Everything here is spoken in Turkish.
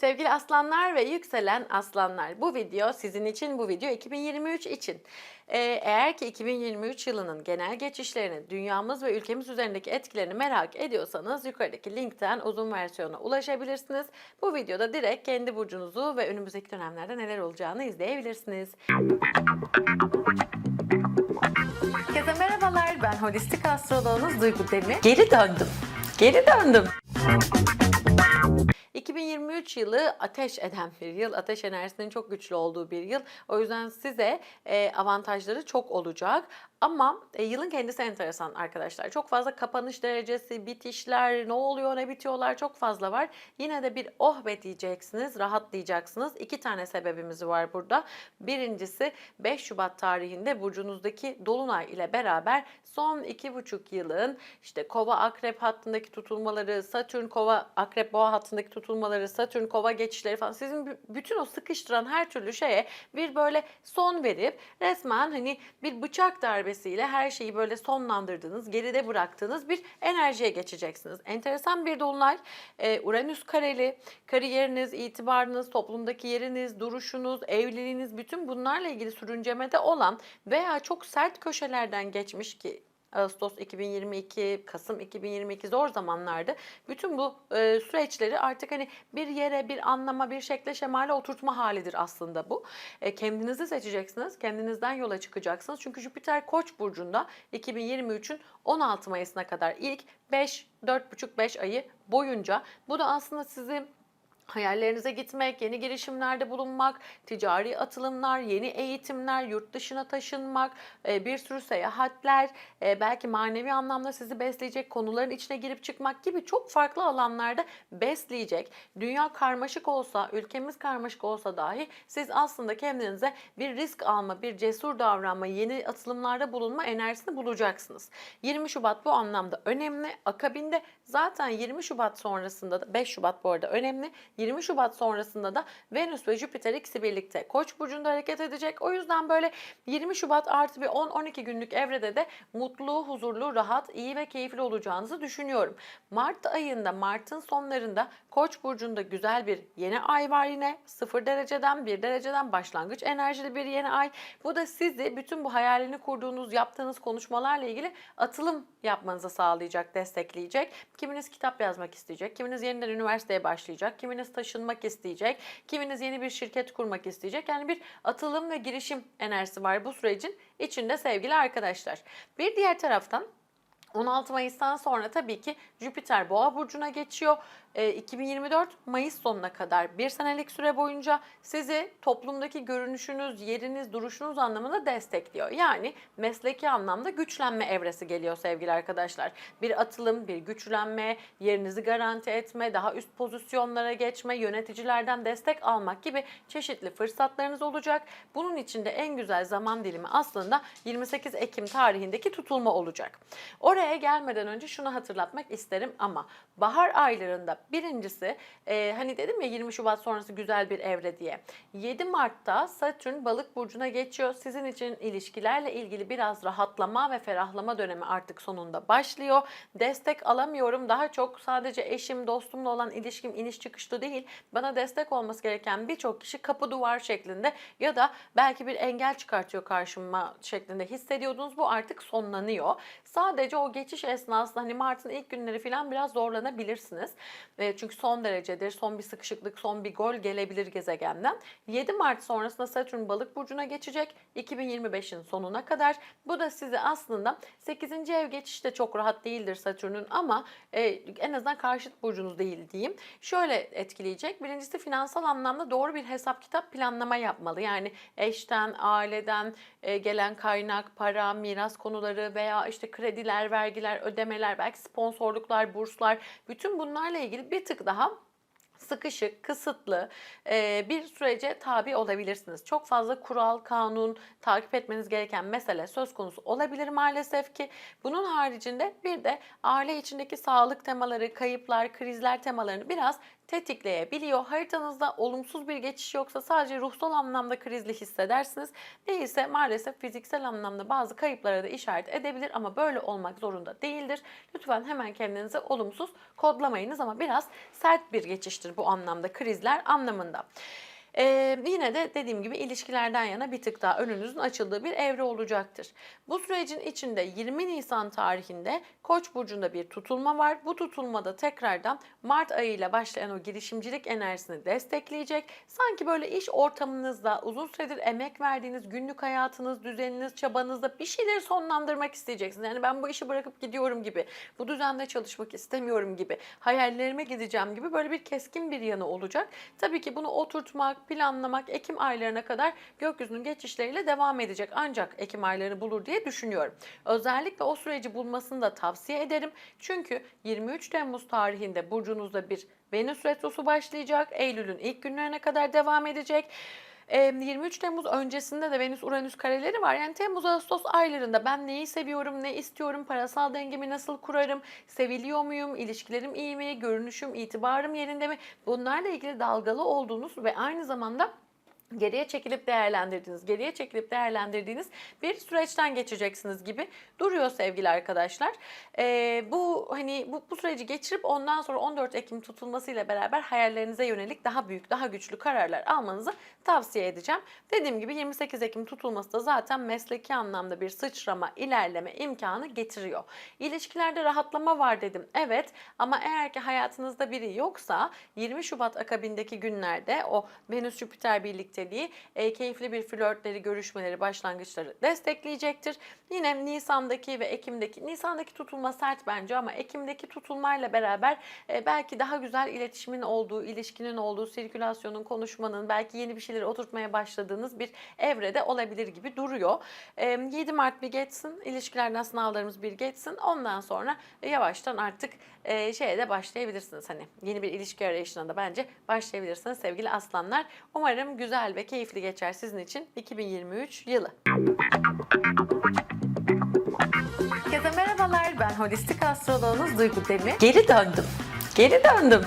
Sevgili aslanlar ve yükselen aslanlar, bu video sizin için, bu video 2023 için. Ee, eğer ki 2023 yılının genel geçişlerini, dünyamız ve ülkemiz üzerindeki etkilerini merak ediyorsanız yukarıdaki linkten uzun versiyona ulaşabilirsiniz. Bu videoda direkt kendi burcunuzu ve önümüzdeki dönemlerde neler olacağını izleyebilirsiniz. Herkese merhabalar, ben holistik astroloğunuz Duygu Demir. Geri döndüm, geri döndüm. 2023 yılı ateş eden bir yıl. Ateş enerjisinin çok güçlü olduğu bir yıl. O yüzden size avantajları çok olacak. Ama e, yılın kendisi enteresan arkadaşlar. Çok fazla kapanış derecesi, bitişler, ne oluyor, ne bitiyorlar çok fazla var. Yine de bir oh be diyeceksiniz, rahatlayacaksınız. İki tane sebebimiz var burada. Birincisi 5 Şubat tarihinde burcunuzdaki Dolunay ile beraber son iki buçuk yılın işte Kova Akrep hattındaki tutulmaları, Satürn Kova Akrep Boğa hattındaki tutulmaları, Satürn Kova geçişleri falan sizin bütün o sıkıştıran her türlü şeye bir böyle son verip resmen hani bir bıçak darbesiyle her şeyi böyle sonlandırdığınız, geride bıraktığınız bir enerjiye geçeceksiniz. Enteresan bir dolunay. Ee, Uranüs kareli, kariyeriniz, itibarınız, toplumdaki yeriniz, duruşunuz, evliliğiniz bütün bunlarla ilgili sürüncemede olan veya çok sert köşelerden geçmiş ki Ağustos 2022, Kasım 2022 zor zamanlardı. Bütün bu e, süreçleri artık hani bir yere, bir anlama, bir şekle şemale oturtma halidir aslında bu. E, kendinizi seçeceksiniz, kendinizden yola çıkacaksınız. Çünkü Jüpiter Koç burcunda 2023'ün 16 Mayıs'ına kadar ilk 5 4,5-5 ayı boyunca bu da aslında sizi Hayallerinize gitmek, yeni girişimlerde bulunmak, ticari atılımlar, yeni eğitimler, yurt dışına taşınmak, e, bir sürü seyahatler, e, belki manevi anlamda sizi besleyecek konuların içine girip çıkmak gibi çok farklı alanlarda besleyecek. Dünya karmaşık olsa, ülkemiz karmaşık olsa dahi siz aslında kendinize bir risk alma, bir cesur davranma, yeni atılımlarda bulunma enerjisini bulacaksınız. 20 Şubat bu anlamda önemli. Akabinde zaten 20 Şubat sonrasında da 5 Şubat bu arada önemli. 20 Şubat sonrasında da Venüs ve Jüpiter ikisi birlikte Koç burcunda hareket edecek. O yüzden böyle 20 Şubat artı bir 10-12 günlük evrede de mutlu, huzurlu, rahat, iyi ve keyifli olacağınızı düşünüyorum. Mart ayında, Mart'ın sonlarında Koç burcunda güzel bir yeni ay var yine. 0 dereceden 1 dereceden başlangıç enerjili bir yeni ay. Bu da sizi bütün bu hayalini kurduğunuz, yaptığınız konuşmalarla ilgili atılım yapmanızı sağlayacak, destekleyecek. Kiminiz kitap yazmak isteyecek, kiminiz yeniden üniversiteye başlayacak, kiminiz taşınmak isteyecek, kiminiz yeni bir şirket kurmak isteyecek. Yani bir atılım ve girişim enerjisi var bu sürecin içinde sevgili arkadaşlar. Bir diğer taraftan 16 Mayıs'tan sonra tabii ki Jüpiter Boğa burcuna geçiyor. Ee, 2024 Mayıs sonuna kadar bir senelik süre boyunca sizi toplumdaki görünüşünüz, yeriniz, duruşunuz anlamında destekliyor. Yani mesleki anlamda güçlenme evresi geliyor sevgili arkadaşlar. Bir atılım, bir güçlenme, yerinizi garanti etme, daha üst pozisyonlara geçme, yöneticilerden destek almak gibi çeşitli fırsatlarınız olacak. Bunun için de en güzel zaman dilimi aslında 28 Ekim tarihindeki tutulma olacak. Oraya gelmeden önce şunu hatırlatmak isterim ama bahar aylarında birincisi e, hani dedim ya 20 Şubat sonrası güzel bir evre diye. 7 Mart'ta Satürn balık burcuna geçiyor. Sizin için ilişkilerle ilgili biraz rahatlama ve ferahlama dönemi artık sonunda başlıyor. Destek alamıyorum. Daha çok sadece eşim, dostumla olan ilişkim iniş çıkışlı değil. Bana destek olması gereken birçok kişi kapı duvar şeklinde ya da belki bir engel çıkartıyor karşıma şeklinde hissediyordunuz. Bu artık sonlanıyor. Sadece o geçiş esnasında hani Mart'ın ilk günleri falan biraz zorlanabilirsiniz. E, çünkü son derecedir, son bir sıkışıklık, son bir gol gelebilir gezegenden. 7 Mart sonrasında Satürn balık burcuna geçecek 2025'in sonuna kadar. Bu da sizi aslında 8. ev geçişi de çok rahat değildir Satürn'ün ama e, en azından karşıt burcunuz değil diyeyim. Şöyle etkileyecek. Birincisi finansal anlamda doğru bir hesap kitap planlama yapmalı. Yani eşten, aileden e, gelen kaynak, para, miras konuları veya işte krediler, vergiler, ödemeler, belki sponsorluklar, burslar bütün bunlarla ilgili bir tık daha sıkışık, kısıtlı e, bir sürece tabi olabilirsiniz. Çok fazla kural, kanun, takip etmeniz gereken mesele söz konusu olabilir maalesef ki. Bunun haricinde bir de aile içindeki sağlık temaları, kayıplar, krizler temalarını biraz tetikleyebiliyor. Haritanızda olumsuz bir geçiş yoksa sadece ruhsal anlamda krizli hissedersiniz. Değilse maalesef fiziksel anlamda bazı kayıplara da işaret edebilir ama böyle olmak zorunda değildir. Lütfen hemen kendinizi olumsuz kodlamayınız ama biraz sert bir geçiştir bu anlamda krizler anlamında. Ee, yine de dediğim gibi ilişkilerden yana bir tık daha önünüzün açıldığı bir evre olacaktır. Bu sürecin içinde 20 Nisan tarihinde Koç burcunda bir tutulma var. Bu tutulmada tekrardan Mart ayıyla başlayan o girişimcilik enerjisini destekleyecek. Sanki böyle iş ortamınızda uzun süredir emek verdiğiniz günlük hayatınız, düzeniniz, çabanızda bir şeyleri sonlandırmak isteyeceksiniz. Yani ben bu işi bırakıp gidiyorum gibi, bu düzende çalışmak istemiyorum gibi, hayallerime gideceğim gibi böyle bir keskin bir yanı olacak. Tabii ki bunu oturtmak, planlamak Ekim aylarına kadar gökyüzünün geçişleriyle devam edecek. Ancak Ekim aylarını bulur diye düşünüyorum. Özellikle o süreci bulmasını da tavsiye ederim. Çünkü 23 Temmuz tarihinde burcunuzda bir Venüs retrosu başlayacak. Eylül'ün ilk günlerine kadar devam edecek. Ee, 23 Temmuz öncesinde de Venüs Uranüs kareleri var. Yani Temmuz Ağustos aylarında ben neyi seviyorum, ne istiyorum, parasal dengemi nasıl kurarım, seviliyor muyum, ilişkilerim iyi mi, görünüşüm, itibarım yerinde mi? Bunlarla ilgili dalgalı olduğunuz ve aynı zamanda geriye çekilip değerlendirdiğiniz, geriye çekilip değerlendirdiğiniz bir süreçten geçeceksiniz gibi duruyor sevgili arkadaşlar. Ee, bu hani bu, bu süreci geçirip ondan sonra 14 Ekim tutulmasıyla beraber hayallerinize yönelik daha büyük, daha güçlü kararlar almanızı tavsiye edeceğim. Dediğim gibi 28 Ekim tutulması da zaten mesleki anlamda bir sıçrama, ilerleme imkanı getiriyor. İlişkilerde rahatlama var dedim. Evet ama eğer ki hayatınızda biri yoksa 20 Şubat akabindeki günlerde o Venüs Jüpiter birlikteliği e, keyifli bir flörtleri, görüşmeleri, başlangıçları destekleyecektir. Yine Nisan'daki ve Ekim'deki, Nisan'daki tutulma sert bence ama Ekim'deki tutulmayla beraber e, belki daha güzel iletişimin olduğu, ilişkinin olduğu, sirkülasyonun, konuşmanın, belki yeni bir şeyleri oturtmaya başladığınız bir evrede olabilir gibi duruyor. E, 7 Mart bir geçsin, ilişkilerden sınavlarımız bir geçsin. Ondan sonra e, yavaştan artık e, şeye de başlayabilirsiniz. Hani yeni bir ilişki arayışına da bence başlayabilirsiniz sevgili aslanlar. Umarım güzel ve keyifli geçer sizin için 2023 yılı. Herkese merhabalar. Ben holistik astroloğunuz Duygu Demir. Geri döndüm. Geri döndüm.